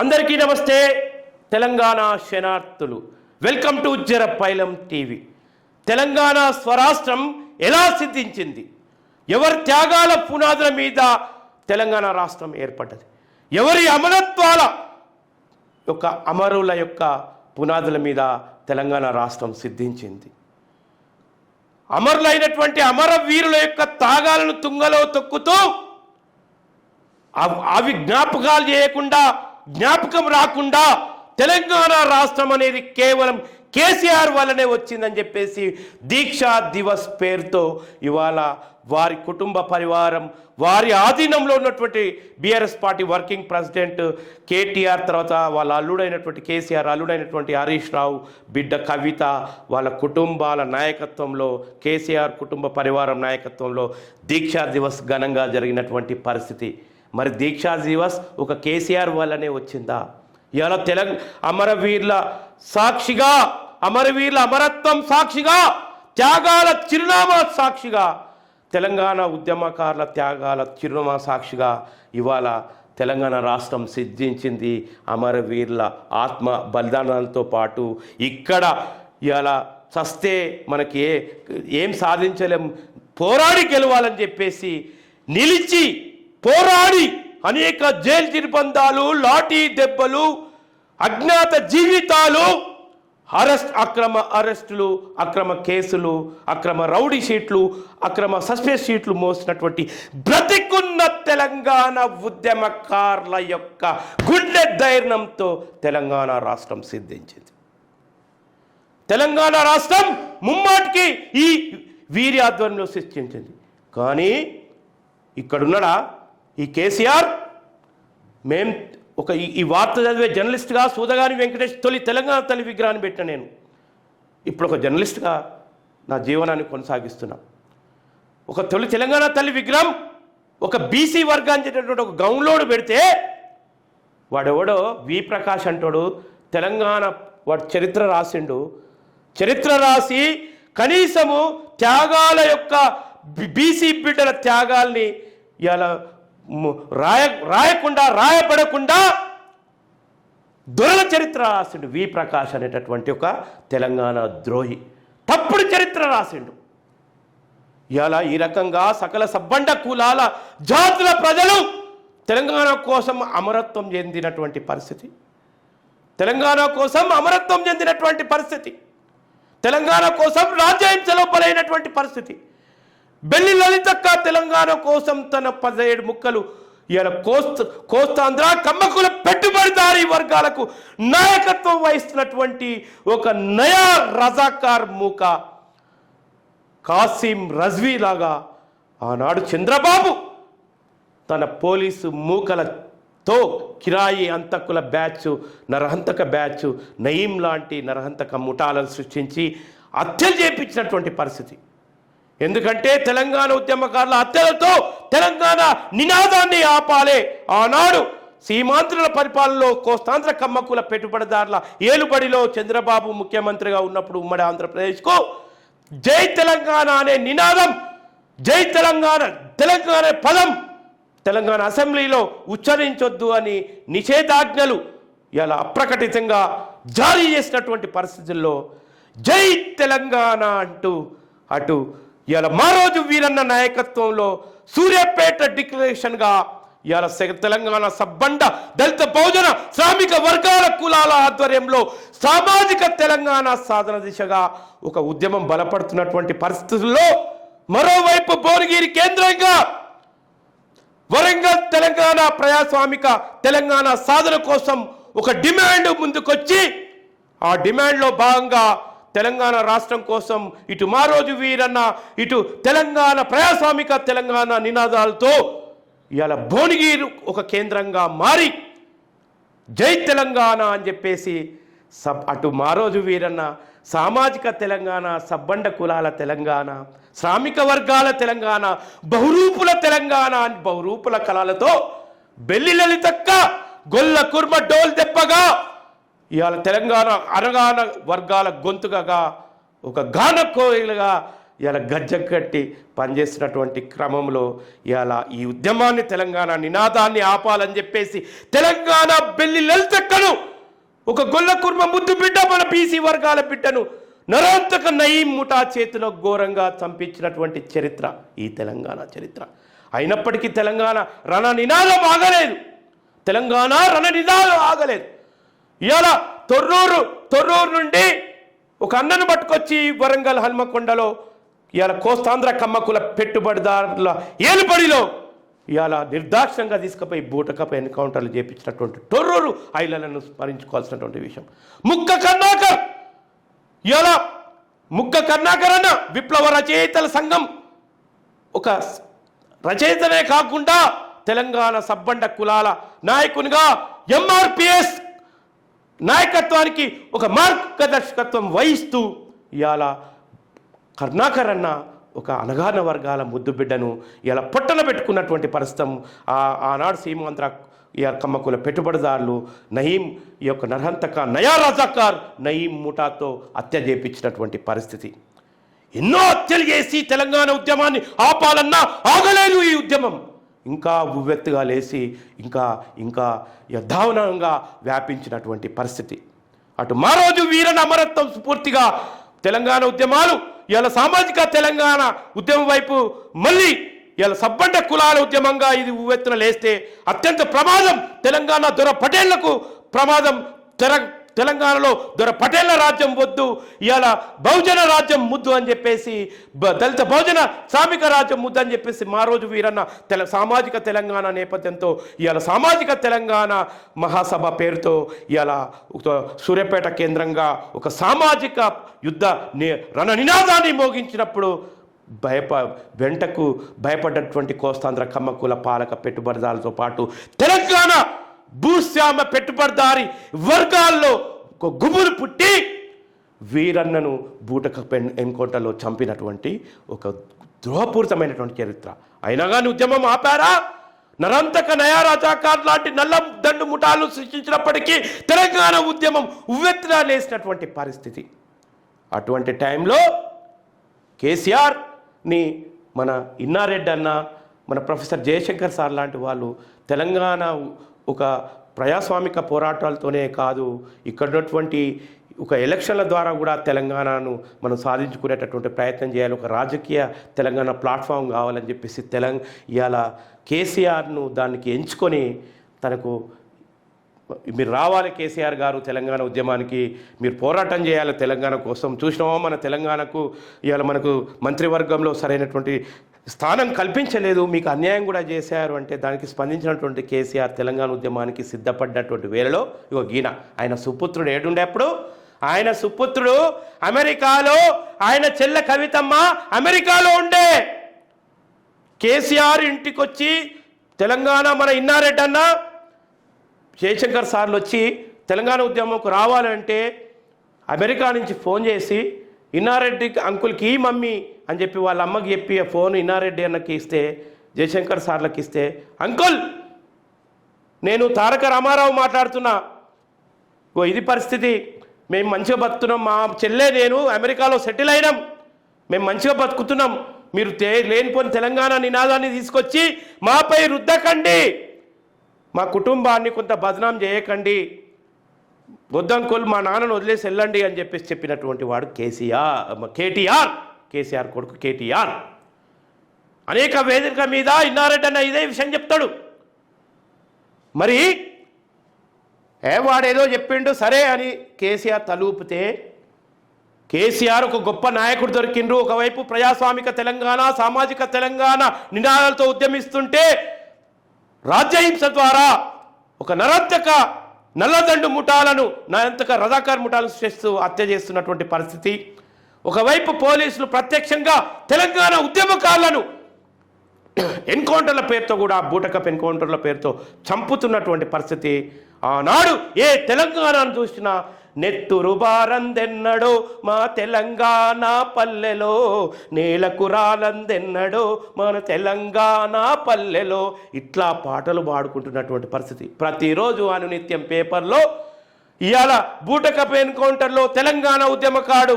అందరికీ నమస్తే. తెలంగాణ శనార్థులు వెల్కమ్ టు జరపైలం టీవీ. తెలంగాణ స్వరాష్ట్రం ఎలా సిద్ధించింది? ఎవరి త్యాగాల పునాదుల మీద తెలంగాణ రాష్ట్రం ఏర్పడ్డది? ఎవరి అమరత్వాల యొక్క అమరుల యొక్క పునాదుల మీద తెలంగాణ రాష్ట్రం సిద్ధించింది? అమరులైనటువంటి అమరవీరుల యొక్క తాగాలను తుంగలో తొక్కుతూ అవి జ్ఞాపకాలు చేయకుండా జ్ఞాపకం రాకుండా తెలంగాణ రాష్ట్రం అనేది కేవలం కేసీఆర్ వల్లనే వచ్చిందని చెప్పేసి దీక్షా దివస్ పేరుతో ఇవాళ వారి కుటుంబ పరివారం వారి ఆధీనంలో ఉన్నటువంటి BRS party working president KTR తర్వాత వాళ్ళ అల్లుడైనటువంటి కేసీఆర్ అల్లుడైనటువంటి హరీష్ రావు బిడ్డ కవిత వాళ్ళ కుటుంబాల నాయకత్వంలో కేసీఆర్ కుటుంబ పరివారం నాయకత్వంలో దీక్షా దివస్ ఘనంగా జరిగినటువంటి పరిస్థితి. మరి దీక్షా దివస్ ఒక కేసీఆర్ వల్లనే వచ్చిందా? ఇవాళ తెలంగ అమరవీర్ల సాక్షిగా అమరవీర్ల అమరత్వం సాక్షిగా త్యాగాల చిరునామా సాక్షిగా తెలంగాణ ఉద్యమకారుల త్యాగాల చిరునామా సాక్షిగా ఇవాళ తెలంగాణ రాష్ట్రం సిద్ధించింది అమరవీరుల ఆత్మ బలిదానాలతో పాటు ఇక్కడ ఇవాళ చస్తే మనకి ఏ ఏం సాధించలేం పోరాడి గెలవాలని చెప్పేసి నిలిచి పోరాడి అనేక జైలు నిర్బంధాలు లాఠీ దెబ్బలు అజ్ఞాత జీవితాలు అరెస్ట్ అక్రమ అరెస్టులు అక్రమ కేసులు అక్రమ రౌడీ షీట్లు అక్రమ సస్పెన్స్ షీట్లు మోసినటువంటి బ్రతికున్న తెలంగాణ ఉద్యమకారుల యొక్క గుండె ధైర్యంతో తెలంగాణ రాష్ట్రం సిద్ధించింది. తెలంగాణ రాష్ట్రం ముమ్మాటికి ఈ వీరి ఆధ్వర్యంలో సృష్టించింది. కానీ ఇక్కడున్నడా? ఈ కేసీఆర్ మేం ఒక ఈ- వార్త చదివే జర్నలిస్ట్గా సూదగాని వెంకటేష్ తొలి తెలంగాణ తల్లి విగ్రహాన్ని పెట్టిన నేను. ఇప్పుడు ఒక జర్నలిస్ట్గా నా జీవనాన్ని కొనసాగిస్తున్నా. ఒక తొలి తెలంగాణ తల్లి విగ్రహం ఒక బీసీ వర్గానికి చెందినటువంటి ఒక గౌన్లోడు పెడితే వాడెవడో వి ప్రకాష్ అంటాడు తెలంగాణ వాడు చరిత్ర రాసిండు. చరిత్ర రాసి కనీసము త్యాగాల యొక్క బీసీ బిడ్డల త్యాగాల్ని ఇలా రాయ రాయకుండా రాయబడకుండా దొరల చరిత్ర రాసిండు వి ప్రకాష్ అనేటటువంటి ఒక తెలంగాణ ద్రోహి. తప్పుడు చరిత్ర రాసిండు. ఇలా ఈ రకంగా సకల సబ్బండ కులాల జాతుల ప్రజలు తెలంగాణ కోసం అమరత్వం చెందినటువంటి పరిస్థితి. తెలంగాణ కోసం అమరత్వం చెందినటువంటి పరిస్థితి. తెలంగాణ కోసం రాజ్యాంగ బలైనటువంటి పరిస్థితి. బెల్లి లలితక్క తెలంగాణ కోసం తన పదిహేడు ముక్కలు ఇవాళ కోస్త కోస్తాంధ్ర కమ్మకుల పెట్టుబడిదారీ వర్గాలకు నాయకత్వం వహిస్తున్నటువంటి ఒక నయా రజాకార్ మూక కాసిం రజ్వీ లాగా ఆనాడు చంద్రబాబు తన పోలీసు మూకలతో కిరాయి అంతకుల బ్యాచ్ నరహంతక బ్యాచ్ నయీం లాంటి నరహంతక ముఠాలను సృష్టించి హత్యలు చేపించినటువంటి పరిస్థితి. ఎందుకంటే తెలంగాణ ఉద్యమకారుల హత్యలతో తెలంగాణ నినాదాన్ని ఆపాలే. ఆనాడు సీమాంధ్రుల పరిపాలనలో కోస్తాంధ్ర కమ్మకుల పెట్టుబడిదారుల ఏలుబడిలో చంద్రబాబు ముఖ్యమంత్రిగా ఉన్నప్పుడు ఉమ్మడి ఆంధ్రప్రదేశ్కు జై తెలంగాణ అనే నినాదం జై తెలంగాణ తెలంగాణ పదం తెలంగాణ అసెంబ్లీలో ఉచ్చరించొద్దు అని నిషేధాజ్ఞలు ఇలా అప్రకటితంగా జారీ చేసినటువంటి పరిస్థితుల్లో జై తెలంగాణ అంటూ అటు ఇవాళ మా రోజు వీరన్న నాయకత్వంలో సూర్యాపేట డిక్లరేషన్గా ఇవాళ తెలంగాణ సబ్బండ దళిత బహుజన శ్రామిక వర్గాల కులాల ఆధ్వర్యంలో సామాజిక తెలంగాణ సాధన దిశగా ఒక ఉద్యమం బలపడుతున్నటువంటి పరిస్థితుల్లో మరోవైపు భువనగిరి కేంద్రంగా వరంగల్ తెలంగాణ ప్రజాస్వామిక తెలంగాణ సాధన కోసం ఒక డిమాండ్ ముందుకొచ్చి ఆ డిమాండ్లో భాగంగా తెలంగాణ రాష్ట్రం కోసం ఇటు మా రోజు వీరన్న ఇటు తెలంగాణ ప్రజాస్వామిక తెలంగాణ నినాదాలతో ఇవాళ భువనగిరి ఒక కేంద్రంగా మారి జై తెలంగాణ అని చెప్పేసి సబ్ అటు మారోజు వీరన్న సామాజిక తెలంగాణ సబ్బండ కులాల తెలంగాణ శ్రామిక వర్గాల తెలంగాణ బహురూపుల తెలంగాణ అని బహురూపుల కళలతో బెల్లి లలితక్క గొల్ల కుర్మ డోల్ దెబ్బగా ఇవాళ తెలంగాణ అరగాన వర్గాల గొంతుకగా ఒక గాన కోయిలుగా ఇలా గజ్జం కట్టి పనిచేస్తున్నటువంటి క్రమంలో ఇవాళ ఈ ఉద్యమాన్ని తెలంగాణ నినాదాన్ని ఆపాలని చెప్పేసి తెలంగాణ బెల్లి లలితక్కను ఒక గొల్ల కుర్మ ముద్దు బిడ్డ మన బీసీ వర్గాల బిడ్డను నరాంతక నయీం ముఠా చేతిలో ఘోరంగా చంపించినటువంటి చరిత్ర ఈ తెలంగాణ చరిత్ర. అయినప్పటికీ తెలంగాణ రణ నినాదం ఆగలేదు. తెలంగాణ రణ నినాదం ఆగలేదు. ఇవాళ తొర్రూరు తొర్రూరు నుండి ఒక అన్నను పట్టుకొచ్చి వరంగల్ హన్మకొండలో ఇవాళ కోస్తాంధ్ర కమ్మకుల పెట్టుబడిదారుల ఏలుబడిలో ఇవాళ నిర్దాక్షిణంగా తీసుకుపోయి బూటకపై ఎన్కౌంటర్లు చేపించినటువంటి టొర్రూరు ఐలలను స్మరించుకోవాల్సినటువంటి విషయం. ముక్క కర్ణాకర్! ఇవాళ ముక్క కర్ణాకర్ అన్న విప్లవ రచయితల సంఘం ఒక రచయితనే కాకుండా తెలంగాణ సబ్బండ కులాల నాయకునిగా ఎంఆర్పిఎస్ నాయకత్వానికి ఒక మార్గదర్శకత్వం వహిస్తూ ఇవాళ కరుణాకర్ అన్న ఒక అనగాన వర్గాల ముద్దు బిడ్డను ఇలా పొట్టన పెట్టుకున్నటువంటి పరిస్థితం. ఆనాడు సీమాంధ్ర ఈ కమ్మకుల పెట్టుబడిదారులు నయీం ఈ యొక్క నరహంతక నయా రజాకార్ నయీం ముఠాతో హత్య చేపించినటువంటి పరిస్థితి. ఎన్నో హత్యలు చేసి తెలంగాణ ఉద్యమాన్ని ఆపాలన్నా ఆగలేదు ఈ ఉద్యమం. ఇంకా ఉవ్వెత్తుగా లేచి ఇంకా ఇంకా యథావనంగా వ్యాపించినటువంటి పరిస్థితి. అటు మారోజు వీర అమరత్వం స్ఫూర్తిగా తెలంగాణ ఉద్యమాలు ఇలా సామాజిక తెలంగాణ ఉద్యమం వైపు మళ్ళీ ఇలా సబ్బండ కులాల ఉద్యమంగా ఇది ఉవ్వెత్తున లేస్తే అత్యంత ప్రమాదం తెలంగాణ దొర పటేళ్ళకు ప్రమాదం తెర తెలంగాణలో దొర పటేళ్ళ రాజ్యం వద్దు ఇవాళ బహుజన రాజ్యం ముద్దు అని చెప్పేసి దళిత బహుజన శ్రామిక రాజ్యం ముద్దు అని చెప్పేసి మా రోజు వీరన్న తెల సామాజిక తెలంగాణ నేపథ్యంతో ఇవాళ సామాజిక తెలంగాణ మహాసభ పేరుతో ఇవాళ సూర్యపేట సూర్యాపేట కేంద్రంగా ఒక సామాజిక యుద్ధ ని- రణ నినాదాన్ని మోగించినప్పుడు భయప వెంటకు భయపడ్డటువంటి కోస్తాంధ్ర కమ్మకుల పాలక పెట్టుబడిదారులతో పాటు తెలంగాణ భూస్వామ్య పెట్టుబడిదారి వర్గాల్లో ఒక గుబురు పుట్టి వీరన్నను బూటక పెన్ ఎన్కౌంటర్లో చంపినటువంటి ఒక ద్రోహపూరితమైనటువంటి చరిత్ర. అయినా కానీ ఉద్యమం ఆపారా? నరంతక నయారాజాకార్ లాంటి నల్ల దండు ముఠాలు సృష్టించినప్పటికీ తెలంగాణ ఉద్యమం ఉవ్వెత్తున లేసినటువంటి పరిస్థితి. అటువంటి టైంలో కేసీఆర్ని మన ఇన్నారెడ్డి అన్న మన ప్రొఫెసర్ జయశంకర్ సార్ లాంటి వాళ్ళు తెలంగాణ ఒక ప్రజాస్వామిక పోరాటాలతోనే కాదు ఇక్కడ ఉన్నటువంటి ఒక ఎలక్షన్ల ద్వారా కూడా తెలంగాణను మనం సాధించుకునేటటువంటి ప్రయత్నం చేయాలి. ఒక రాజకీయ తెలంగాణ ప్లాట్ఫామ్ కావాలని చెప్పేసి తెలంగ ఇవాళ కేసీఆర్ను దానికి ఎంచుకొని తనకు మీరు రావాలి కేసీఆర్ గారు తెలంగాణ ఉద్యమానికి మీరు పోరాటం చేయాలి తెలంగాణ కోసం. చూసినామో మన తెలంగాణకు ఇవాళ మనకు మంత్రివర్గంలో సరైనటువంటి స్థానం కల్పించలేదు మీకు అన్యాయం కూడా చేశారు అంటే దానికి స్పందించినటువంటి కేసీఆర్ తెలంగాణ ఉద్యమానికి సిద్ధపడ్డటువంటి వేళలో ఇగో గీన ఆయన సుపుత్రుడు ఏడుండేప్పుడు ఆయన సుపుత్రుడు అమెరికాలో ఆయన చెల్ల కవితమ్మ అమెరికాలో ఉండే. కేసీఆర్ ఇంటికొచ్చి తెలంగాణ మన ఇన్నారెడ్డి అన్న జయశంకర్ సార్లు వచ్చి తెలంగాణ ఉద్యమంకు రావాలంటే అమెరికా నుంచి ఫోన్ చేసి ఇన్నారెడ్డి అంకుల్కి ఈ మమ్మీ అని చెప్పి వాళ్ళ అమ్మకి చెప్పి ఆ ఫోన్ ఇన్నారెడ్డి అన్నకి ఇస్తే జయశంకర్ సార్లకి ఇస్తే అంకుల్ నేను తారక రామారావు మాట్లాడుతున్నా. ఓ ఇది పరిస్థితి. మేము మంచిగా బతుకుతున్నాం. మా చెల్లె నేను అమెరికాలో సెటిల్ అయినాం. మేము మంచిగా బతుకుతున్నాం. మీరు తే లేనిపోని తెలంగాణ నినాదాన్ని తీసుకొచ్చి మాపై రుద్దకండి. మా కుటుంబాన్ని కొంత బదనాం చేయకండి. వద్దంకుల్ మా నాన్నను వదిలేసి వెళ్ళండి అని చెప్పేసి చెప్పినటువంటి వాడు కేసీఆర్ కేటీఆర్ కేసీఆర్ కొడుకు కేటీఆర్. అనేక వేదిక మీద ఇన్నారెడ్డి అన్న ఇదే విషయం చెప్తాడు. మరి ఏ వాడేదో చెప్పిండు సరే అని కేసీఆర్ తలూపితే కేసీఆర్ ఒక గొప్ప నాయకుడు దొరికిండ్రు. ఒకవైపు ప్రజాస్వామిక తెలంగాణ సామాజిక తెలంగాణ నినాదాలతో ఉద్యమిస్తుంటే రాజ్యహింస ద్వారా ఒక నరంతక నల్లదండు ముఠాలను నరంతక రజాకార్ ముఠాలను చేస్తూ హత్య చేస్తున్నటువంటి పరిస్థితి. ఒకవైపు పోలీసులు ప్రత్యక్షంగా తెలంగాణ ఉద్యమకారులను ఎన్కౌంటర్ల పేరుతో కూడా బూటకప్ ఎన్కౌంటర్ల పేరుతో చంపుతున్నటువంటి పరిస్థితి. ఆనాడు ఏ తెలంగాణను చూసినా నెత్తురు బారందెన్నడో మా తెలంగాణ పల్లెలో నేలకు రాలందెన్నడో మన తెలంగాణ పల్లెలో. ఇట్లా పాటలు పాడుకుంటున్నటువంటి పరిస్థితి. ప్రతిరోజు అనునిత్యం పేపర్లో ఇవాళ బూటకప్ ఎన్కౌంటర్లో తెలంగాణ ఉద్యమకాడు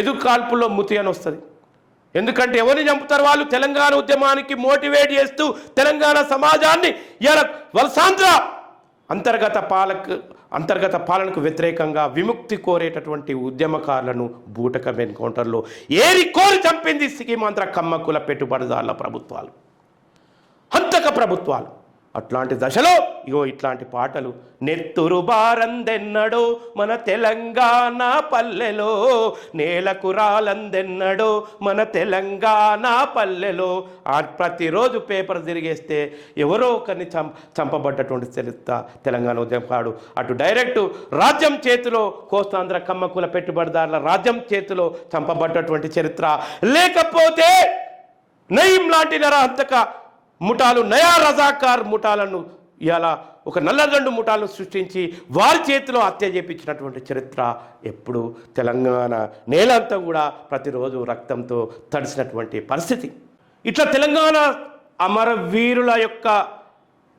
ఎదురు కాల్పుల్లో ముతి అని వస్తుంది. ఎందుకంటే ఎవరిని చంపుతారు వాళ్ళు? తెలంగాణ ఉద్యమానికి మోటివేట్ చేస్తూ తెలంగాణ సమాజాన్ని ఇలా వలసాంధ్ర అంతర్గత పాలక అంతర్గత పాలనకు వ్యతిరేకంగా విముక్తి కోరేటటువంటి ఉద్యమకారులను బూటకం ఎన్కౌంటర్లో ఏరి కోరి చంపింది సికిమాంధ్ర కమ్మకుల పెట్టుబడిదారుల ప్రభుత్వాలు. హంతక ప్రభుత్వాలు. అట్లాంటి దశలో ఇగో ఇట్లాంటి పాటలు నెత్తురు బారందెన్నడో మన తెలంగాణ పల్లెలో నేలకు రాలందెన్నడో మన తెలంగాణ పల్లెలో. ప్రతిరోజు పేపర్ తిరిగేస్తే ఎవరో ఒకరిని చంప చంపబడ్డటువంటి చరిత్ర తెలంగాణ ఉద్యమకాడు అటు డైరెక్ట్ రాజ్యం చేతిలో కోస్తాంధ్ర కమ్మకుల పెట్టుబడిదారుల రాజ్యం చేతిలో చంపబడ్డటువంటి చరిత్ర. లేకపోతే నయీం లాంటి నరహంతక ముఠాలు నయా రజాకార్ ముఠాలను ఇలా ఒక నల్లగండు ముఠాలను సృష్టించి వారి చేతిలో హత్య చేపించినటువంటి చరిత్ర ఎప్పుడు తెలంగాణ నేలంతా కూడా ప్రతిరోజు రక్తంతో తడిసినటువంటి పరిస్థితి. ఇట్లా తెలంగాణ అమరవీరుల యొక్క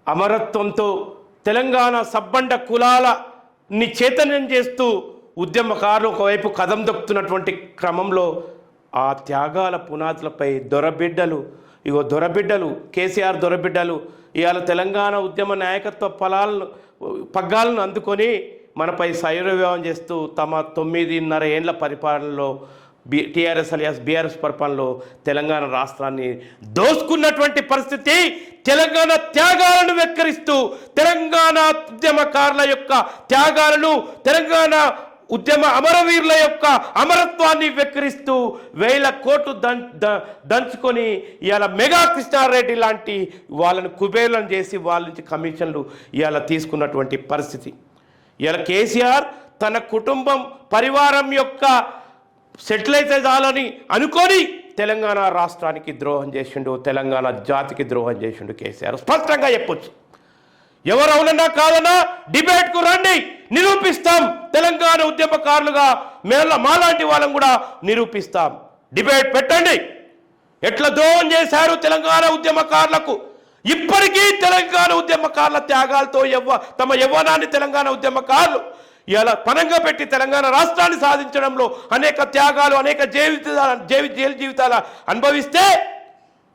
అమరత్వంతో తెలంగాణ సబ్బండ కులాలని చైతన్యం చేస్తూ ఉద్యమకారులు ఒకవైపు కదం దొక్కుతున్నటువంటి క్రమంలో ఆ త్యాగాల పునాదులపై దొరబిడ్డలు ఇగో దొరబిడ్డలు కేసీఆర్ దొరబిడ్డలు ఇవాళ తెలంగాణ ఉద్యమ నాయకత్వ ఫలాలను పగ్గాలను అందుకొని మనపై సైరవ్యవం చేస్తూ తమ తొమ్మిదిన్నర ఏండ్ల పరిపాలనలో బి టీఆర్ఎస్ అలియాస్ బీఆర్ఎస్ పరిపాలనలో తెలంగాణ రాష్ట్రాన్ని దోసుకున్నటువంటి పరిస్థితి తెలంగాణ త్యాగాలను వెక్కరిస్తూ తెలంగాణ ఉద్యమకారుల యొక్క త్యాగాలను తెలంగాణ ఉద్యమ అమరవీరుల యొక్క అమరత్వాన్ని వెక్కిరిస్తూ వేల కోట్లు దం ద- దంచుకొని ఇవాళ మెగా కృష్ణారెడ్డి లాంటి వాళ్ళని కుబేలం చేసి వాళ్ళ నుంచి కమిషన్లు ఇవాళ తీసుకున్నటువంటి పరిస్థితి. ఇవాళ కేసీఆర్ తన కుటుంబం పరివారం యొక్క సెటిల్ అయితే చాలని అనుకొని తెలంగాణ రాష్ట్రానికి ద్రోహం చేసిండు తెలంగాణ జాతికి ద్రోహం చేసిండు కేసీఆర్. స్పష్టంగా చెప్పొచ్చు. ఎవరు అవునన్నా కాదన్నా డిబేట్కు రండి నిరూపిస్తాం. తెలంగాణ ఉద్యమకారులుగా మేళ్ళ మాలాంటి వాళ్ళం కూడా నిరూపిస్తాం. డిబేట్ పెట్టండి. ఎట్లా ద్రోహం చేశారు తెలంగాణ ఉద్యమకారులకు? ఇప్పటికీ తెలంగాణ ఉద్యమకారుల త్యాగాలతో ఎవ్వ తమ యవ్వనాన్ని తెలంగాణ ఉద్యమకారులు ఇలా పనంగా పెట్టి తెలంగాణ రాష్ట్రాన్ని సాధించడంలో అనేక త్యాగాలు అనేక జీవిత జీవి జైలు జీవితాల అనుభవిస్తే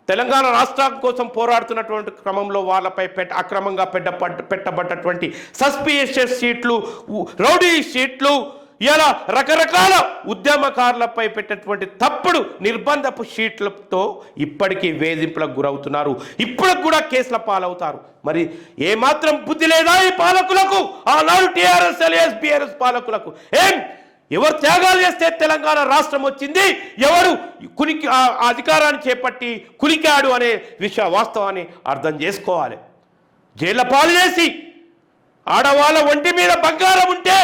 తెలంగాణ రాష్ట్రం కోసం పోరాడుతున్నటువంటి క్రమంలో వాళ్ళపై పెట్ట అక్రమంగా పెట్ట పెట్టబడ్డటువంటి సస్పిషియస్ షీట్లు రౌడీ షీట్లు ఇలా రకరకాల ఉద్యమకారులపై పెట్టినటువంటి తప్పుడు నిర్బంధపు షీట్లతో ఇప్పటికీ వేధింపులకు గురవుతున్నారు. ఇప్పటికి కూడా కేసుల పాలవుతారు. మరి ఏమాత్రం బుద్ధి లేదా ఈ పాలకులకు? ఆనాడు టీఆర్ఎస్ ఎల్ఎస్ బిఆర్ఎస్ పాలకులకు. ఏం? ఎవరు త్యాగాలు చేస్తే తెలంగాణ రాష్ట్రం వచ్చింది ఎవరు కునికి అధికారాన్ని చేపట్టి కులికాడు అనే విషయ వాస్తవాన్ని అర్థం చేసుకోవాలి. జైళ్ళ పాలు చేసి ఆడవాళ్ళ ఒంటి మీద బంగారం ఉంటే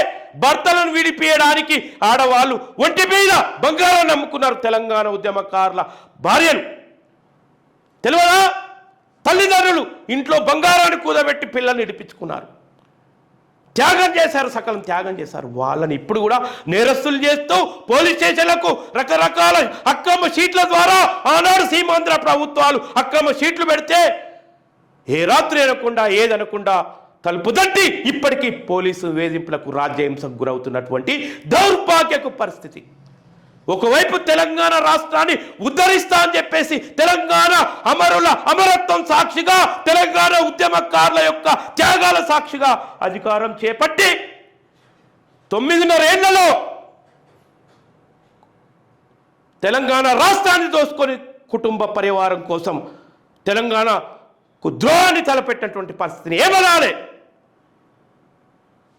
భర్తలను విడిపియడానికి ఆడవాళ్ళు ఒంటి మీద బంగారం నమ్ముకున్నారు తెలంగాణ ఉద్యమకారుల భార్యలు. తెలియదా? తల్లిదండ్రులు ఇంట్లో బంగారాన్ని కూదబెట్టి పిల్లల్ని ఇడిపించుకున్నారు. త్యాగం చేశారు సకలం త్యాగం చేశారు. వాళ్ళని ఇప్పుడు కూడా నేరస్తులు చేస్తూ పోలీస్ స్టేషన్లకు రకరకాల అక్రమ షీట్ల ద్వారా ఆనాడు సీమాంధ్ర ప్రభుత్వాలు అక్రమ షీట్లు పెడితే ఏ రాత్రి అనకుండా ఏదనకుండా తలుపు తట్టి ఇప్పటికీ పోలీసు వేధింపులకు రాజ్యహింసకు గురవుతున్నటువంటి దౌర్భాగ్యకు పరిస్థితి. ఒకవైపు తెలంగాణ రాష్ట్రాన్ని ఉద్ధరిస్తా అని చెప్పేసి తెలంగాణ అమరుల అమరత్వం సాక్షిగా తెలంగాణ ఉద్యమకారుల యొక్క త్యాగాల సాక్షిగా అధికారం చేపట్టి తొమ్మిదిన్నర ఏళ్ళలో తెలంగాణ రాష్ట్రాన్ని దోసుకొని కుటుంబ పరివారం కోసం తెలంగాణకు ద్రోహాన్ని తలపెట్టినటువంటి పరిస్థితిని ఏమనాలి?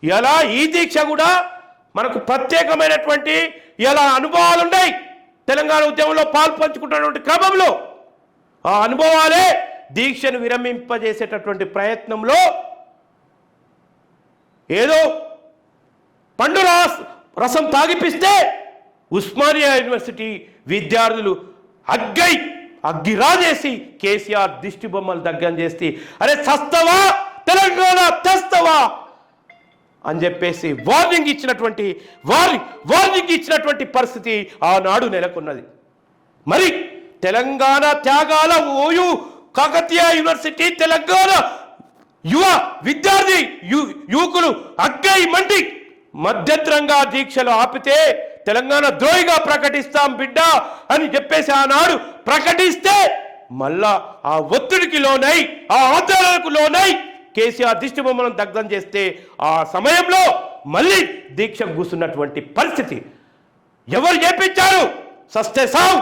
ఎలా ఈ దీక్ష కూడా మనకు ప్రత్యేకమైనటువంటి ఎలా అనుభవాలు ఉన్నాయి? తెలంగాణ ఉద్యమంలో పాలు పంచుకుంటున్నటువంటి క్రమంలో ఆ అనుభవాలే దీక్షను విరమింపజేసేటటువంటి ప్రయత్నంలో ఏదో పండు రసం తాగిపిస్తే ఉస్మానియా యూనివర్సిటీ విద్యార్థులు అగ్గై అగ్గిరాజేసి కేసీఆర్ దిష్టి బొమ్మలు దగ్గం చేసి అరే చస్తవా? తెలంగాణ తెస్తవా? అని చెప్పేసి వార్నింగ్ ఇచ్చినటువంటి వారి వార్నింగ్ ఇచ్చినటువంటి పరిస్థితి ఆనాడు నెలకొన్నది. మరి తెలంగాణ త్యాగాల ఓయు కాకతీయ యూనివర్సిటీ తెలంగాణ యువ విద్యార్థి యు యువకులు అగ్గై మండి మధ్యంతరంగా దీక్షలు ఆపితే తెలంగాణ ద్రోహిగా ప్రకటిస్తాం బిడ్డ అని చెప్పేసి ఆనాడు ప్రకటిస్తే మళ్ళా ఆ ఒత్తిడికి లోనై ఆ ఆందోళనకు లోనై కేసీఆర్ దిష్టి బొమ్మలను దగ్ధం చేస్తే ఆ సమయంలో మళ్ళీ దీక్ష కూర్చున్నటువంటి పరిస్థితి. ఎవరు చేపించారు? సస్తే సావు!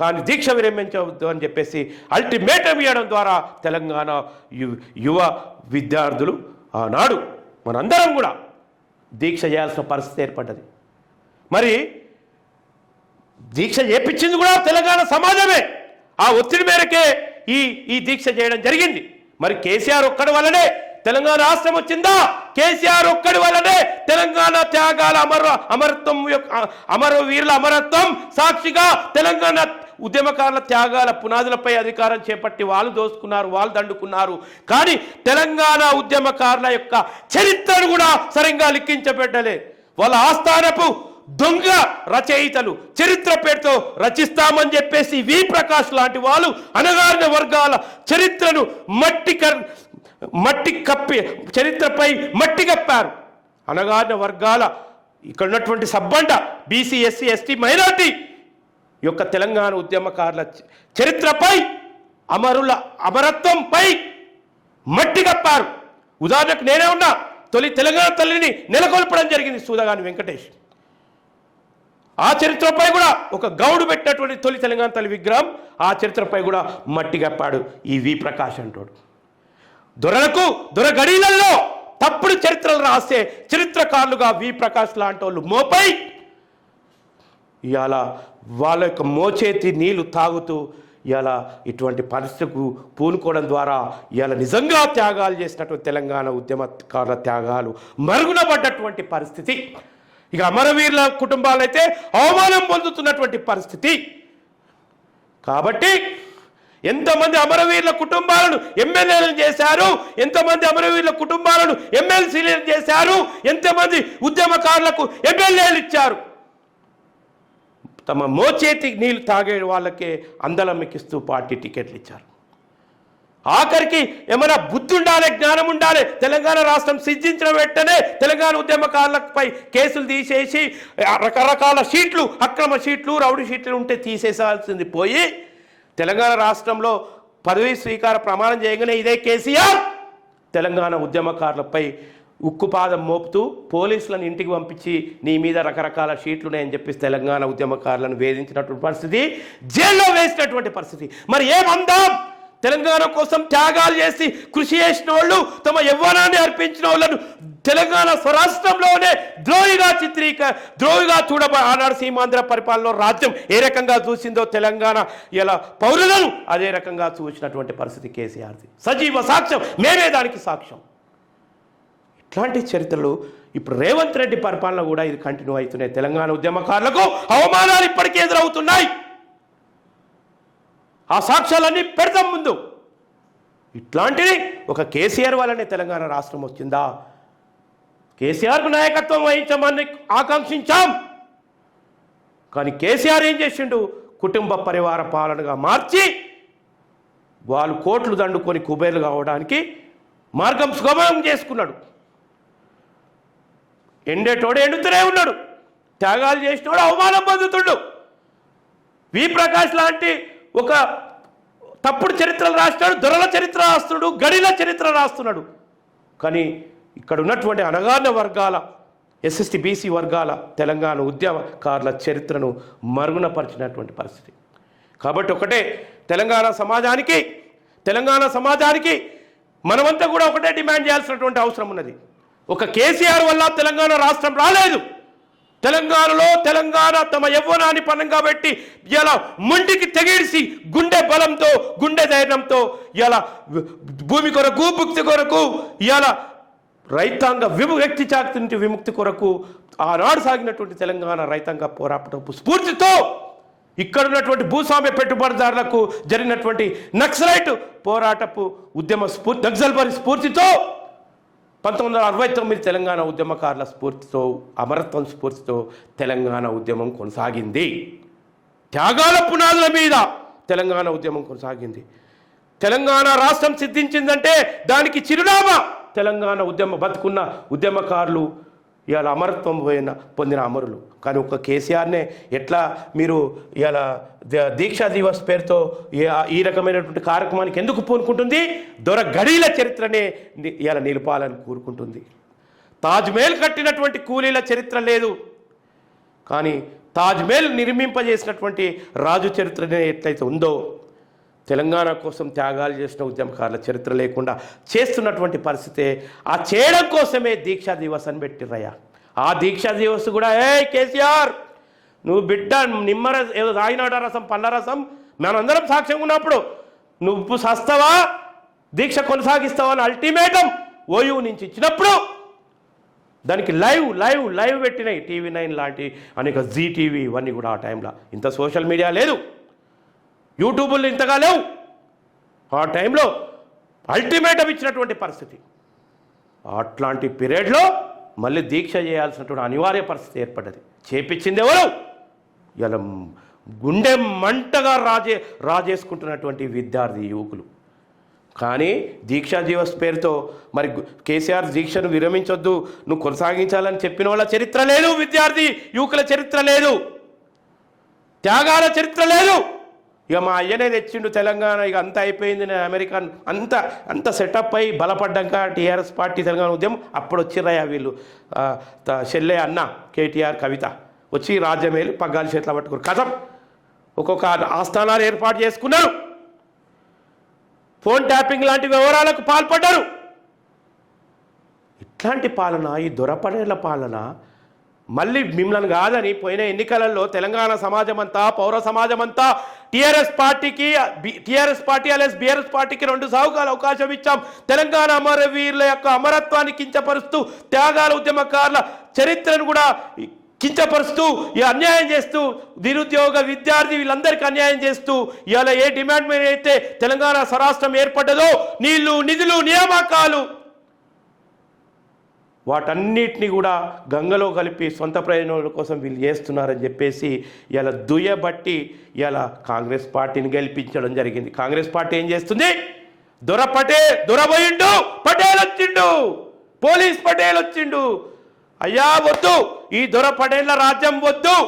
కానీ దీక్ష విరమించవద్దు అని చెప్పేసి అల్టిమేటం ఇవ్వడం ద్వారా తెలంగాణ యువ విద్యార్థులు ఆనాడు మనందరం కూడా దీక్ష చేయాల్సిన పరిస్థితి ఏర్పడ్డది. మరి దీక్ష చేపించింది కూడా తెలంగాణ సమాజమే. ఆ ఒత్తిడి మేరకే ఈ ఈ దీక్ష చేయడం జరిగింది. మరి కేసీఆర్ ఒక్కడి వల్లనే తెలంగాణ రాష్ట్రం వచ్చిందా? కేసీఆర్ ఒక్కడి వల్లనే తెలంగాణ త్యాగాల అమర అమరత్వం యొక్క అమర వీరుల అమరత్వం సాక్షిగా తెలంగాణ ఉద్యమకారుల త్యాగాల పునాదులపై అధికారం చేపట్టి వాళ్ళు దోసుకున్నారు వాళ్ళు దండుకున్నారు. కానీ తెలంగాణ ఉద్యమకారుల యొక్క చరిత్రను కూడా సరిగ్గా లిఖించబెట్టలే వాళ్ళ ఆస్థానపు దొంగ రచయితలు చరిత్ర పేరుతో రచిస్తామని చెప్పేసి వి. ప్రకాష్ లాంటి వాళ్ళు అనగారిన వర్గాల చరిత్రను మట్టి కర్ మట్టి కప్పి చరిత్రపై మట్టి కప్పారు. అనగారిన వర్గాల ఇక్కడ ఉన్నటువంటి సబ్బండ బీసీ ఎస్సీ ఎస్టీ మైనార్టీ యొక్క తెలంగాణ ఉద్యమకారుల చరిత్రపై అమరుల అమరత్వంపై మట్టి కప్పారు. ఉదాహరణకు నేనే ఉన్నా తొలి తెలంగాణ తల్లిని నెలకొల్పడం జరిగింది సూదగాని వెంకటేష్. ఆ చరిత్రపై కూడా ఒక గౌడు పెట్టినటువంటి తొలి తెలంగాణ తల్లి విగ్రహం ఆ చరిత్రపై కూడా మట్టి కప్పాడు ఈ వి ప్రకాష్ అంటాడు. దొరలకు దొరగడీలలో తప్పుడు చరిత్రలు రాస్తే చరిత్రకారులుగా వి ప్రకాష్ లాంటి వాళ్ళు మోపై ఇవాళ వాళ్ళ యొక్క మోచేతి నీళ్ళు తాగుతూ ఇవాళ ఇటువంటి పరిస్థితికు పూనుకోవడం ద్వారా ఇవాళ నిజంగా త్యాగాలు చేసినటువంటి తెలంగాణ ఉద్యమకారుల త్యాగాలు మరుగున పడ్డటువంటి పరిస్థితి. ఇక అమరవీరుల కుటుంబాలైతే అవమానం పొందుతున్నటువంటి పరిస్థితి. కాబట్టి ఎంతమంది అమరవీరుల కుటుంబాలను ఎమ్మెల్యేలను చేశారు ఎంతమంది అమరవీరుల కుటుంబాలను ఎమ్మెల్సీలను చేశారు ఎంతమంది ఉద్యమకారులకు ఎమ్మెల్యేలు ఇచ్చారు. తమ మోచేతి నీళ్ళు తాగే వాళ్ళకే అందలం ఎక్కిస్తూ పార్టీ టికెట్లు ఇచ్చారు. ఆఖరికి ఏమైనా బుద్ధి ఉండాలి జ్ఞానం ఉండాలి తెలంగాణ రాష్ట్రం సిద్ధించిన వెంటనే తెలంగాణ ఉద్యమకారులపై కేసులు తీసేసి రకరకాల షీట్లు అక్రమ షీట్లు రౌడీ షీట్లు ఉంటే తీసేసాల్సింది పోయి తెలంగాణ రాష్ట్రంలో పదవీ స్వీకార ప్రమాణం చేయగానే ఇదే కేసీఆర్ తెలంగాణ ఉద్యమకారులపై ఉక్కుపాదం మోపుతూ పోలీసులను ఇంటికి పంపించి నీ మీద రకరకాల షీట్లు ఉన్నాయని చెప్పేసి తెలంగాణ ఉద్యమకారులను వేధించినటువంటి పరిస్థితి జైల్లో వేసినటువంటి పరిస్థితి. మరి ఏమందాం? తెలంగాణ కోసం త్యాగాలు చేసి కృషి చేసిన వాళ్ళు తమ యవ్వనాన్ని అర్పించిన వాళ్ళను తెలంగాణ స్వరాష్ట్రంలోనే ద్రోహిగా చిత్రీక ద్రోహిగా చూడబ ఆనాడు సీమాంధ్ర పరిపాలనలో రాజ్యం ఏ రకంగా చూసిందో తెలంగాణ ఇలా పౌరులను అదే రకంగా చూసినటువంటి పరిస్థితి కేసీఆర్ది. సజీవ సాక్ష్యం మేమే దానికి సాక్ష్యం. ఇట్లాంటి చరిత్రలు ఇప్పుడు రేవంత్ రెడ్డి పరిపాలన కూడా ఇది కంటిన్యూ అవుతున్నాయి. తెలంగాణ ఉద్యమకారులకు అవమానాలు ఇప్పటికే ఎదురవుతున్నాయి. ఆ సాక్ష్యాలన్నీ పెడతాం ముందు. ఇట్లాంటిది ఒక కేసీఆర్ వల్లనే తెలంగాణ రాష్ట్రం వచ్చిందా? కేసీఆర్కు నాయకత్వం వహించమని ఆకాంక్షించాం. కానీ కేసీఆర్ ఏం చేసిండు? కుటుంబ పరివార పాలనగా మార్చి వాళ్ళు కోట్లు దండుకొని కుబేర్లు కావడానికి మార్గం సుగమం చేసుకున్నాడు. ఎండేటోడు ఎండుతూనే ఉన్నాడు. త్యాగాలు చేసినోడు అవమానం పొందుతుడు. వి ప్రకాష్ లాంటి ఒక తప్పుడు చరిత్రలు రాస్తాడు దొరల చరిత్ర రాస్తున్నాడు గడిల చరిత్ర రాస్తున్నాడు. కానీ ఇక్కడ ఉన్నటువంటి అనగాన వర్గాల ఎస్ఎస్టీ బీసీ వర్గాల తెలంగాణ ఉద్యమకారుల చరిత్రను మరుగునపరిచినటువంటి పరిస్థితి. కాబట్టి ఒకటే తెలంగాణ సమాజానికి తెలంగాణ సమాజానికి మనమంతా కూడా ఒకటే డిమాండ్ చేయాల్సినటువంటి అవసరం ఉన్నది. ఒక కేసీఆర్ వల్ల తెలంగాణ రాష్ట్రం రాలేదు. తెలంగాణలో తెలంగాణ తమ యవ్వనాన్ని పనంగా పెట్టి ఇలా ముండికి తెగేసి గుండె బలంతో గుండె ధైర్యంతో ఇలా భూమి కొరకు భుక్తి కొరకు ఇలా రైతాంగ విముక్తి చాక్తి విముక్తి కొరకు ఆనాడు సాగినటువంటి తెలంగాణ రైతాంగ పోరాటపు స్ఫూర్తితో ఇక్కడ ఉన్నటువంటి భూస్వామ్య పెట్టుబడిదారులకు జరిగినటువంటి నక్సలైట్ పోరాటపు ఉద్యమ స్ఫూర్తి నక్సల్బరి స్ఫూర్తితో పంతొమ్మిది వందల అరవై తొమ్మిది తెలంగాణ ఉద్యమకారుల స్ఫూర్తితో అమరత్వం స్ఫూర్తితో తెలంగాణ ఉద్యమం కొనసాగింది. త్యాగాల పునాదుల మీద తెలంగాణ ఉద్యమం కొనసాగింది. తెలంగాణ రాష్ట్రం సిద్ధించిందంటే దానికి చిరునామా తెలంగాణ ఉద్యమ బతుకున్న ఉద్యమకారులు ఇవాళ అమరత్వం పోయిన పొందిన అమరులు. కానీ ఒక్క కేసీఆర్నే ఎట్లా మీరు ఇవాళ ద- దీక్షా దివస్ పేరుతో ఈ- ఈ రకమైనటువంటి కార్యక్రమానికి ఎందుకు పూనుకుంటుంది? దొర గడీల చరిత్రనే ఇవాళ నిలపాలని కోరుకుంటుంది. తాజ్మహల్ కట్టినటువంటి కూలీల చరిత్ర లేదు. కానీ తాజ్మహల్ నిర్మింపజేసినటువంటి రాజు చరిత్రనే ఎట్లయితే ఉందో తెలంగాణ కోసం త్యాగాలు చేసిన ఉద్యమకారుల చరిత్ర లేకుండా చేస్తున్నటువంటి పరిస్థితే ఆ చేయడం కోసమే దీక్షా దివస్ అని పెట్టిర్రయ్యా. ఆ దీక్షా దివస్ కూడా ఏ కేసీఆర్ నువ్వు బిడ్డ నిమ్మర ఏదో తాగినాడ రసం పండ్ల రసం మనందరం సాక్ష్యంగా ఉన్నప్పుడు నువ్వు సస్తావా? దీక్ష కొనసాగిస్తావా? అని అల్టిమేటం ఓయూ నుంచి ఇచ్చినప్పుడు దానికి లైవ్ లైవ్ లైవ్ పెట్టినాయి టీవీ నైన్ లాంటి అనేక జీ టీవీ ఇవన్నీ కూడా ఆ టైంలో. ఇంత సోషల్ మీడియా లేదు. యూట్యూబులు ఇంతగా లేవు. ఆ టైంలో అల్టిమేటం ఇచ్చినటువంటి పరిస్థితి. అట్లాంటి పీరియడ్లో మళ్ళీ దీక్ష చేయాల్సినటువంటి అనివార్య పరిస్థితి ఏర్పడ్డది. చేపించింది ఎవరు? ఇలా గుండె మంటగా రాజే రాజేసుకుంటున్నటువంటి విద్యార్థి యువకులు. కానీ దీక్షా దివస్ పేరుతో మరి కేసీఆర్ దీక్షను విరమించొద్దు నువ్వు కొనసాగించాలని చెప్పిన వాళ్ళ చరిత్ర లేదు విద్యార్థి యువకుల చరిత్ర లేదు. త్యాగాల చరిత్ర లేదు. ఇక మా అయ్యనే తెచ్చిండు తెలంగాణ ఇక అంత అయిపోయింది నేను అమెరికన్ అంత అంత సెటప్ అయి బలపడ్డాక టీఆర్ఎస్ పార్టీ తెలంగాణ ఉద్యమం అప్పుడు వచ్చిర్రయ్యా వీళ్ళు. ఆ, చెల్లె అన్న కేటీఆర్ కవిత వచ్చి రాజ్యమేలు పగ్గాలు చేతిలో పట్టుకున్నారు కథం. ఒక్కొక్క ఆస్థానాలు ఏర్పాటు చేసుకున్నారు. ఫోన్ ట్యాపింగ్ లాంటి వివరాలకు పాల్పడ్డారు. ఇట్లాంటి పాలన ఈ దొరపడేల పాలన మళ్ళీ మిమ్మల్ని కాదని పోయిన ఎన్నికలలో తెలంగాణ సమాజం అంతా పౌర సమాజం అంతా టీఆర్ఎస్ పార్టీకి టీఆర్ఎస్ పార్టీ అలెస్ బీఆర్ఎస్ పార్టీకి రెండు సాగుకాల అవకాశం ఇచ్చాం. తెలంగాణ అమరవీరుల యొక్క అమరత్వాన్ని కించపరుస్తూ త్యాగాల ఉద్యమకారుల చరిత్రను కూడా కించపరుస్తూ ఈ అన్యాయం చేస్తూ నిరుద్యోగ విద్యార్థి వీళ్ళందరికీ అన్యాయం చేస్తూ ఇవాళ ఏ డిమాండ్ మీద అయితే తెలంగాణ స్వరాష్ట్రం ఏర్పడ్డదో నీళ్ళు నిధులు నియామకాలు వాటన్నిటిని కూడా గంగలో కలిపి సొంత ప్రయోజనాల కోసం వీళ్ళు చేస్తున్నారని చెప్పేసి ఇలా దుయ్యబట్టి ఇలా కాంగ్రెస్ పార్టీని గెలిపించడం జరిగింది. కాంగ్రెస్ పార్టీ ఏం చేస్తుంది? దొర పటే దొరబోయిండు పటేల్ వచ్చిండు పోలీస్ పటేల్ వచ్చిండు. అయ్యా వద్దు ఈ దొర పటేళ్ళ రాజ్యం వద్దు.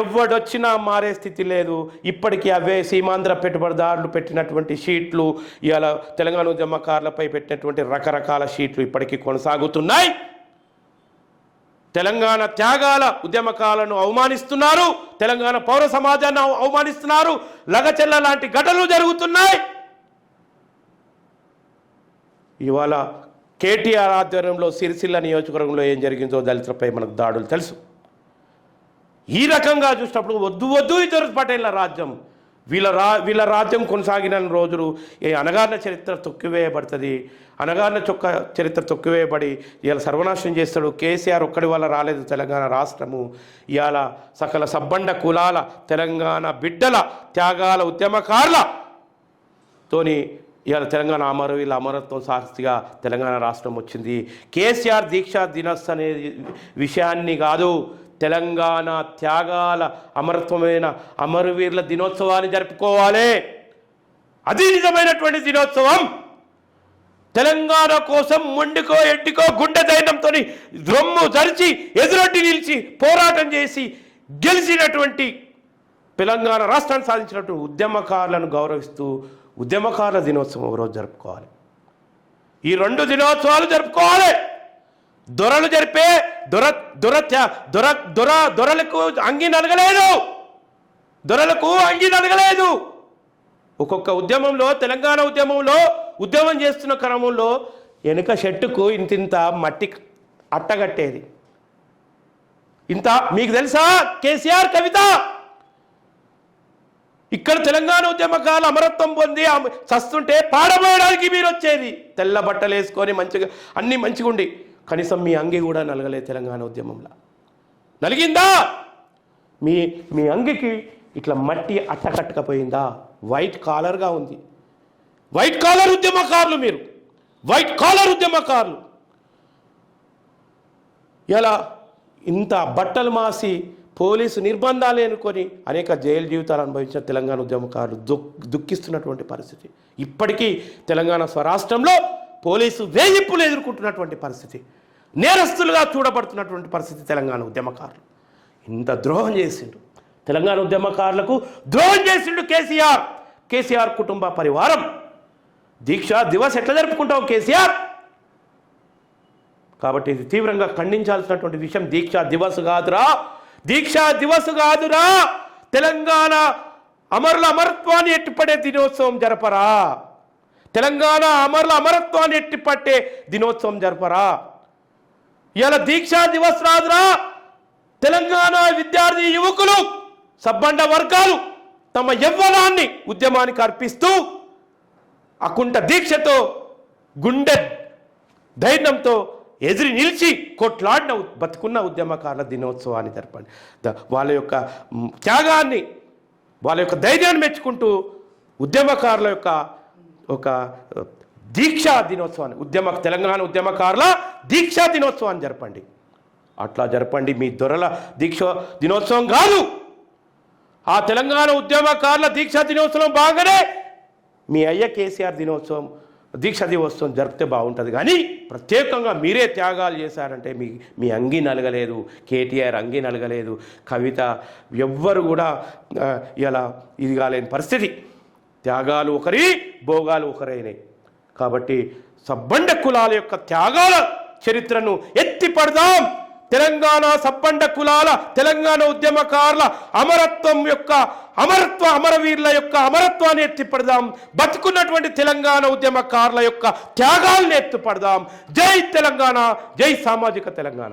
ఎవడొచ్చినా మారే స్థితి లేదు. ఇప్పటికీ అవే సీమాంధ్ర పెట్టుబడిదారులు పెట్టినటువంటి షీట్లు ఇవాళ తెలంగాణ ఉద్యమకారులపై పెట్టినటువంటి రకరకాల షీట్లు ఇప్పటికీ కొనసాగుతున్నాయి. తెలంగాణ త్యాగాల ఉద్యమకాలను అవమానిస్తున్నారు. తెలంగాణ పౌర సమాజాన్ని అవమానిస్తున్నారు. లగచెల్ల లాంటి ఘటనలు జరుగుతున్నాయి. ఇవాళ కేటీఆర్ ఆధ్వర్యంలో సిరిసిల్ల నియోజకవర్గంలో ఏం జరిగిందో దళితులపై మనకు దాడులు తెలుసు. ఈ రకంగా చూసినప్పుడు వద్దు వద్దు ఇద్దరు పటేళ్ళ రాజ్యం వీళ్ళ రా వీళ్ళ రాజ్యం కొనసాగిన రోజులు ఈ అనగారిన చరిత్ర తొక్కివేయబడుతుంది. అనగారిన చొక్క చరిత్ర తొక్కివేయబడి ఇవాళ సర్వనాశనం చేస్తాడు. కేసీఆర్ ఒక్కడి వల్ల రాలేదు తెలంగాణ రాష్ట్రము. ఇవాళ సకల సబ్బండ కులాల తెలంగాణ బిడ్డల త్యాగాల ఉద్యమకారుల తోని ఇవాళ తెలంగాణ అమరవీల అమరత్వం సాక్షిగా తెలంగాణ రాష్ట్రం వచ్చింది. కేసీఆర్ దీక్షా దినస్ అనే విషయాన్ని కాదు తెలంగాణ త్యాగాల అమరత్వమైన అమరవీరుల దినోత్సవాన్ని జరుపుకోవాలి. అది నిజమైనటువంటి దినోత్సవం. తెలంగాణ కోసం మొండికో ఎడ్డికో గుండె ధైర్యంతో రొమ్ము ధరిచి ఎదురొడ్డి నిలిచి పోరాటం చేసి గెలిచినటువంటి తెలంగాణ రాష్ట్రాన్ని సాధించినటువంటి ఉద్యమకారులను గౌరవిస్తూ ఉద్యమకారుల దినోత్సవం ఒకరోజు జరుపుకోవాలి. ఈ రెండు దినోత్సవాలు జరుపుకోవాలి. దొరలు జరిపే దొర దొర దొర దొర దొరలకు అంగి నలగలేదు. దొరలకు అంగి నలగలేదు. ఒక్కొక్క ఉద్యమంలో తెలంగాణ ఉద్యమంలో ఉద్యమం చేస్తున్న క్రమంలో వెనుక షెట్టుకు ఇంతింత మట్టి అట్టగట్టేది. ఇంత మీకు తెలుసా? కేసీఆర్ కవిత. ఇక్కడ తెలంగాణ ఉద్యమకాలు అమరత్వం పొంది చస్తుంటే పాడబోయడానికి మీరు వచ్చేది తెల్ల బట్టలు వేసుకొని మంచిగా అన్ని మంచిగా ఉండి కనీసం మీ అంగి కూడా నలగలేదు తెలంగాణ ఉద్యమంలో. నలిగిందా? మీ మీ అంగికి ఇట్లా మట్టి అట్టకట్టకపోయిందా? వైట్ కాలర్గా ఉంది. వైట్ కాలర్ ఉద్యమకారులు మీరు. వైట్ కాలర్ ఉద్యమకారులు. ఇలా ఇంత బట్టలు మాసి పోలీసు నిర్బంధాలు ఎన్నుకొని అనేక జైలు జీవితాలు అనుభవించిన తెలంగాణ ఉద్యమకారులు దుఃఖిస్తున్నటువంటి పరిస్థితి. ఇప్పటికీ తెలంగాణ స్వరాష్ట్రంలో పోలీసు వేధింపులు ఎదుర్కొంటున్నటువంటి పరిస్థితి. నేరస్తులుగా చూడబడుతున్నటువంటి పరిస్థితి తెలంగాణ ఉద్యమకారులు. ఇంత ద్రోహం చేసిండు. తెలంగాణ ఉద్యమకారులకు ద్రోహం చేసిండు కేసీఆర్. కేసీఆర్ కుటుంబ పరివారం. దీక్ష దివస్ ఎట్లా జరుపుకుంటావు కేసీఆర్? కాబట్టి ఇది తీవ్రంగా ఖండించాల్సినటువంటి విషయం. దీక్ష దివస్ కాదురా. దీక్ష దివస్ కాదురా. తెలంగాణ అమరుల అమరత్వాన్ని ఎట్టుపడే దినోత్సవం జరపరా. తెలంగాణ అమరుల అమరత్వాన్ని ఎట్టిపట్టే దినోత్సవం జరపరా? ఇలా దీక్షా దివస్ రాదురా. తెలంగాణ విద్యార్థి యువకులు సబ్బండ వర్గాలు తమ యవ్వనాన్ని ఉద్యమానికి అర్పిస్తూ అకుంట దీక్షతో గుండె ధైర్యంతో ఎదిరి నిలిచి కొట్లాడిన బతుకున్న ఉద్యమకారుల దినోత్సవాన్ని జరపండి. వాళ్ళ యొక్క త్యాగాన్ని వాళ్ళ యొక్క ధైర్యాన్ని మెచ్చుకుంటూ ఉద్యమకారుల యొక్క ఒక దీక్షా దినోత్సవాన్ని ఉద్యమ తెలంగాణ ఉద్యమకారుల దీక్షా దినోత్సవాన్ని జరపండి. అట్లా జరపండి మీ దొరల దీక్ష దినోత్సవం కాదు. ఆ తెలంగాణ ఉద్యమకారుల దీక్షా దినోత్సవం బాగానే మీ అయ్య కేసీఆర్ దినోత్సవం దీక్షా దినోత్సవం జరిపితే బాగుంటుంది. కానీ ప్రత్యేకంగా మీరే త్యాగాలు చేశారంటే మీ మీ అంగి నలగలేదు కేటీఆర్ అంగి నలగలేదు కవిత ఎవ్వరు కూడా ఇలా ఇది కాలేని పరిస్థితి. త్యాగాలు ఒకరి భోగాలు ఒకరైనాయి కాబట్టి సబ్బండ కులాల యొక్క త్యాగాల చరిత్రను ఎత్తి పడదాం. తెలంగాణ సబ్బండ కులాల తెలంగాణ ఉద్యమకారుల అమరత్వం యొక్క అమరత్వ అమరవీరుల యొక్క అమరత్వాన్ని ఎత్తిపడదాం బతుకున్నటువంటి తెలంగాణ ఉద్యమకారుల యొక్క త్యాగాలను ఎత్తిపడదాం జై తెలంగాణ జై సామాజిక తెలంగాణ.